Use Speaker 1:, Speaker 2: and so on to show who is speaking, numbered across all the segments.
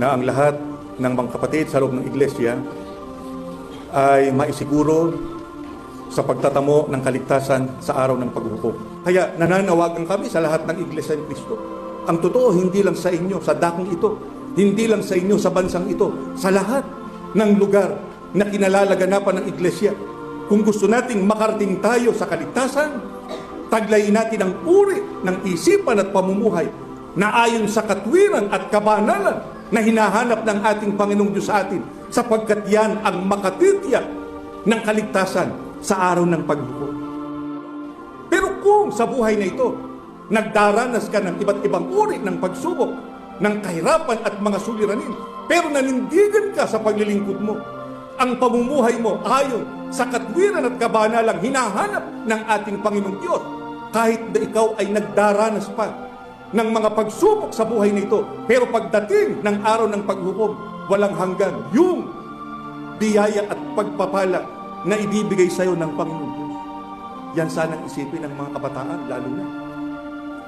Speaker 1: na ang lahat ng mga kapatid sa loob ng iglesia ay maisiguro sa pagtatamo ng kaligtasan sa araw ng paghukom. Kaya nananawagan kami sa lahat ng Iglesia ni Cristo. Ang totoo, hindi lang sa inyo, sa dakong ito, hindi lang sa inyo, sa bansang ito, sa lahat ng lugar na kinalalaganapan ng Iglesia. Kung gusto nating makarating tayo sa kaligtasan, taglayin natin ang uri ng isipan at pamumuhay na ayon sa katwiran at kabanalan na hinahanap ng ating Panginoong Diyos sa atin sapagkat yan ang makatitiyak ng kaligtasan sa araw ng paghukom. Pero kung sa buhay na ito, nagdaranas ka ng iba't ibang uri ng pagsubok, ng kahirapan at mga suliranin, pero nanindigan ka sa paglilingkod mo, ang pamumuhay mo ayon sa katwiran at kabanalang hinahanap ng ating Panginoong Diyos, kahit na ikaw ay nagdaranas pa ng mga pagsubok sa buhay na ito, pero pagdating ng araw ng paghukom, walang hanggan yung biyaya at pagpapala na ibibigay sa iyo ng Panginoon Diyos. Yan sanang isipin ng mga kabataan, lalo na.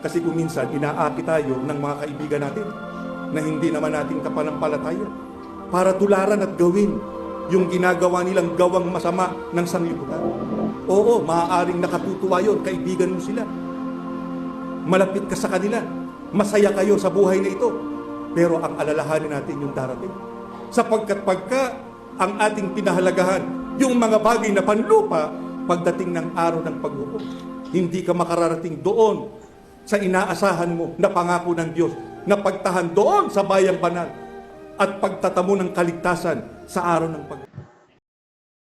Speaker 1: Kasi kung minsan, inaaki tayo ng mga kaibigan natin na hindi naman natin kapanampalataya para tularan at gawin yung ginagawa nilang gawang masama ng sanglibutan. Oo, maaaring nakatutuwa yun, kaibigan mo sila. Malapit ka sa kanila. Masaya kayo sa buhay na ito. Pero ang alalahanin natin yung darating. Sapagkat pagka ang ating pinahalagahan, yung mga bagay na panlupa, pagdating ng araw ng paghukom, hindi ka makararating doon sa inaasahan mo na pangako ng Diyos na pagtahan doon sa bayang banal at pagtatamo ng kaligtasan sa araw ng pag